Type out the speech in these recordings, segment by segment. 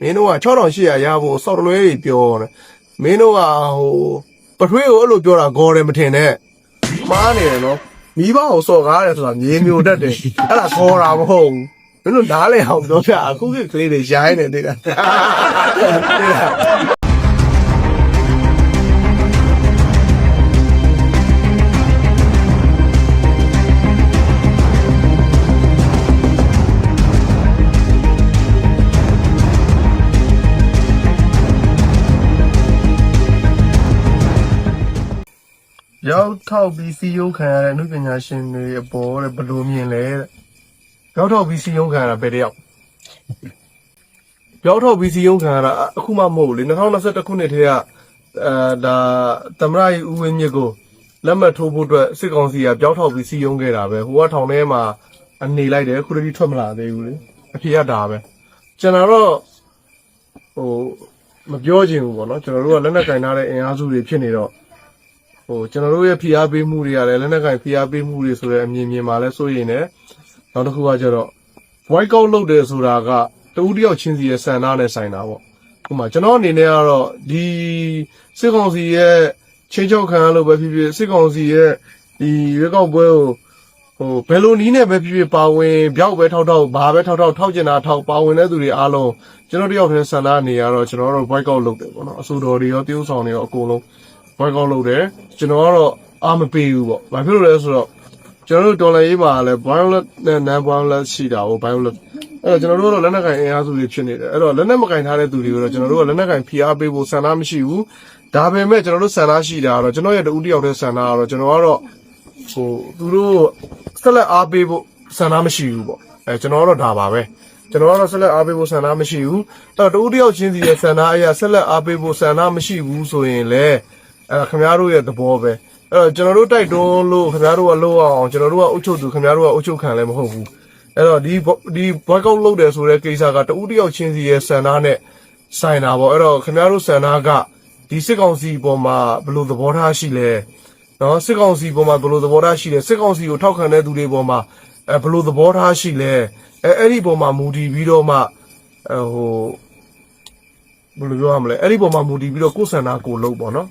မင်းတို့က6800ရဖို့စောက်တလွဲတွေပြောတယ်မင်းတို့ကဟိုပထွေးကိုအဲ့လိုပြောတာဂေါ်တယ်မထင်နဲ့မှားနေတယ်နော်မိဘကိုစော်ကားတယ်ဆိုတာမြေမျိုးတတ်တယ်အဲ့ဒါဂေါ်တာမဟုတ်ဘူးမင်းတို့နားလေအောင်ပြောပြအခုကကလေးတွေရိုင်းနေသေးတာ ရောက်ထောက်ပြီးစီယုံခံရတဲ့နှုပညာရှင်တွေအပေါ်တဲ့ဘယ်လိုမြင်လဲတဲ့ရောက်ထောက်ပြီးစီယုံခံရတာဘယ်တယောက်ရောက်ထောက်ပြီးစီယုံခံရတာအခုမှမဟုတ်ဘူးလေ2021ခုနှစ်ထဲကအဲဒါသမရကြီးဦးဝင်းမြင့်ကိုလက်မှတ်ထိုးဖို့အတွက်စစ်ကောင်စီကပြောက်ထောက်ပြီးစီယုံခဲ့တာပဲဟိုကထောင်ထဲမှာအနေလိုက်တယ်ခုတည်းထွက်မလာသေးဘူးလေအဖေကဒါပဲကျွန်တော်တော့ဟိုမပြောချင်ဘူးပေါ့နော်ကျွန်တော်တို့ကလက်နက်ကင်ထားတဲ့အင်အားစုတွေဖြစ်နေတော့ ဟိုကျွန်တော်တို့ရဲ့ဖိအားပေးမှုတွေရတယ်လက်နက်ကင်ဖိအားပေးမှုတွေဆိုတဲ့အမြင်မြင်မှာလဲစိုးရိမ်တယ်နောက်တစ်ခုကကျတော့ white out လုပ်တယ်ဆိုတာကတူတယောက်ချင်းစီရဲ့စံနာနဲ့ဆိုင်တာပေါ့ဥပမာကျွန်တော်အနေနဲ့ကတော့ဒီစစ်ကောင်စီရဲ့ချင်းချောက်ခံရလို့ပဲဖြစ်ဖြစ်စစ်ကောင်စီရဲ့ဒီရွေးကောက်ပွဲကိုဟိုဘယ်လိုနီးနဲ့ပဲဖြစ်ဖြစ်ပါဝင်ပြောက်ပဲထောက်ထောက်ဘာပဲထောက်ထောက်ထောက်ကျင်တာထောက်ပါဝင်တဲ့သူတွေအားလုံးကျွန်တော်တယောက်တည်းဆန္ဒနေရတော့ကျွန်တော်တို့ white out လုပ်တယ်ပေါ့နော်အဆိုတော်တွေရောတရုပ်ဆောင်တွေရောအကုန်လုံး ဘွိုက်ကောက်လုပ်တယ်ကျွန်တော်ကတော့အာမပေးဘူးပေါ့ဘာဖြစ်လို့လဲဆိုတော့ကျွန်တော်တို့ဒေါ်လာရေးပါလဲ violet နဲ့ non violet ရှိတာဟို violet အဲ့တော့ကျွန်တော်တို့ကတော့လက်နက်ကင်အင်အားစုတွေဖြစ်နေတယ်အဲ့တော့လက်နက်မကင်ထားတဲ့သူတွေကိုတော့ကျွန်တော်တို့ကလက်နက်ကင်ဖိအားပေးဖို့ဆန္ဒမရှိဘူးဒါပေမဲ့ကျွန်တော်တို့ဆန္ဒရှိတာကတော့ကျွန်တော်ရဲ့တူတယောက်တည်းဆန္ဒကတော့ကျွန်တော်ကတော့ဟိုသူတို့ဆက်လက်အားပေးဖို့ဆန္ဒမရှိဘူးပေါ့အဲကျွန်တော်ကတော့ဒါပါပဲကျွန်တော်ကတော့ဆက်လက်အားပေးဖို့ဆန္ဒမရှိဘူးအဲ့တော့တူတယောက်ချင်းစီရဲ့ဆန္ဒအရာဆက်လက်အားပေးဖို့ဆန္ဒမရှိဘူးဆိုရင်လည်း အဲ့ဒါခင်ဗျားတို့ရဲ့သဘောပဲအဲ့တော့ကျွန်တော်တို့တိုက်တွန်းလို့ခင်ဗျားတို့ကလုပ်အောင်ကျွန်တော်တို့ကအုပ်ချုပ်သူခင်ဗျားတို့ကအုပ်ချုပ်ခံလည်းမဟုတ်ဘူးအဲ့တော့ဒီဒီ workout လုပ်တယ်ဆိုတဲ့ကိစ္စကတဦးတစ်ယောက်ချင်းစီရဲ့စံနာနဲ့ဆိုင်တာပေါ့အဲ့တော့ခင်ဗျားတို့စံနာကဒီစစ်ကောင်စီပေါ်မှာဘယ်လိုသဘောထားရှိလဲနော်စစ်ကောင်စီပေါ်မှာဘယ်လိုသဘောထားရှိလဲစစ်ကောင်စီကိုထောက်ခံတဲ့သူတွေပေါ်မှာအဲဘယ်လိုသဘောထားရှိလဲအဲအဲ့ဒီပေါ်မှာမူတည်ပြီးတော့မှအဲဟိုဘယ်လိုပြောရမလဲအဲ့ဒီပေါ်မှာမူတည်ပြီးတော့ကိုယ်စံနာကိုလုပ်ပေါ့နော်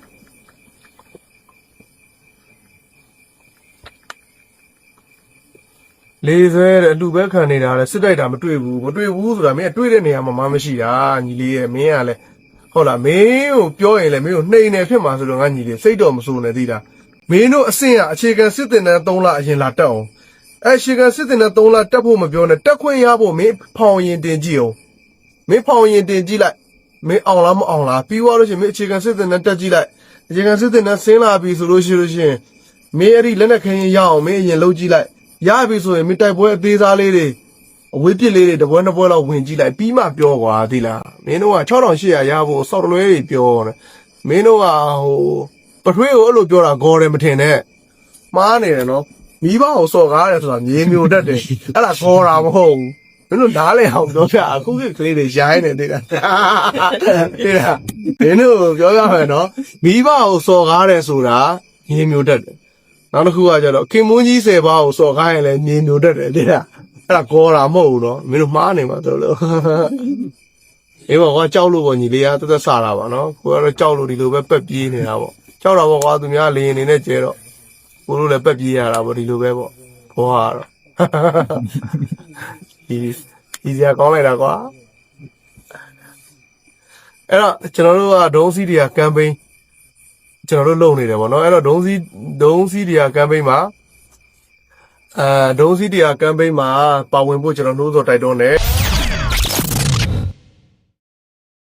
လေးဆွဲတဲ့အလူပဲခံနေတာလေစစ်တိုက်တာမတွေ့ဘူးမတွေ့ဘူးဆိုတာမင်းကတွေ့တဲ့နေရာမှာမမရှိတာညီလေးရဲ့မင်းကလည်းဟုတ်လားမင်းကိုပြောရင်လည်းမင်းကိုနှိမ်နေဖြစ်မှာဆိုတော့ငါညီလေးစိတ်တော်မဆိုးနဲ့သိတာမင်းတို့အဆင့်ကအခြေခံစစ်တင်တဲ့3လအရင်လာတက်အောင်အဲအခြေခံစစ်တင်တဲ့3လတက်ဖို့မပြောနဲ့တက်ခွင့်ရဖို့မင်းဖောင်ရင်တင်ကြည့်အောင်မင်းဖောင်ရင်တင်ကြည့်လိုက်မင်းအောင်လားမအောင်လားပြီးသွားလို့ရှိရင်မင်းအခြေခံစစ်တင်တဲ့တက်ကြည့်လိုက်အခြေခံစစ်တင်တဲ့ဆင်းလာပြီဆိုလို့ရှိလို့ရှိရင်မင်းအဲ့ဒီလက်နဲ့ခရင်ရအောင်မင်းအရင်လှုပ်ကြည့်လိုက် ရပြီဆိုရင်မင်းတိုက်ပွဲအသေးစားလေးတွေအဝေးပစ်လေးတွေတစ်ပွဲနှစ်ပွဲလောက်ဝင်ကြည့်လိုက်ပြီးမှပြောကွာသိလားမင်းတို့က6800ရဖို့စောက်တလွဲတွေပြောတယ်မင်းတို့ကဟိုပထွေးကိုအဲ့လိုပြောတာဂေါ်တယ်မထင်နဲ့မှားနေတယ်နော်မိဘကိုစော်ကားတယ်ဆိုတာမြေမျိုးတတ်တယ်အဲ့ဒါဂေါ်တာမဟုတ်ဘူးမင်းတို့နားလေအောင်ပြောပြအခုကကလေးတွေရိုင်းနေသေးတာသိလားမင်းတို့ပြောရမယ်နော်မိဘကိုစော်ကားတယ်ဆိုတာမြေမျိုးတတ်တယ် နောက်တစ်ခုကကျတော့ခင်မွန်းကြီး၁၀ပါးကိုစော်ခိုင်းရင်လည်းမြင်မျိုးတတ်တယ်တဲ့အဲ့ဒါကောတာမဟုတ်ဘူးနော်မင်းတို့မှားနေမှာတို့လို့အေးပါကွာကြောက်လို့ပေါ့ညီလေးကတက်တက်ဆတာပါနော်ကိုကတော့ကြောက်လို့ဒီလိုပဲပက်ပြေးနေတာပေါ့ကြောက်တာပေါ့ကွာသူများလေရင်နေနဲ့ကျဲတော့ကိုတို့လည်းပက်ပြေးရတာပေါ့ဒီလိုပဲပေါ့ဘောကတော့ဒီဒီစရာကောင်းလိုက်တာကွာအဲ့တော့ကျွန်တော်တို့ကဒုံးစီးတွေကကမ်ပိန်း ကျွန်တော်တို့လုပ်နေတယ်ပေါ့နော်အဲ့တော့ဒုံးစီးဒုံးစီးတရားကမ်ပိန်းမှာအဲဒုံးစီးတရားကမ်ပိန်းမှာပါဝင်ဖို့ကျွန်တော်နှိုးဆော်တိုက်တွန်းတယ်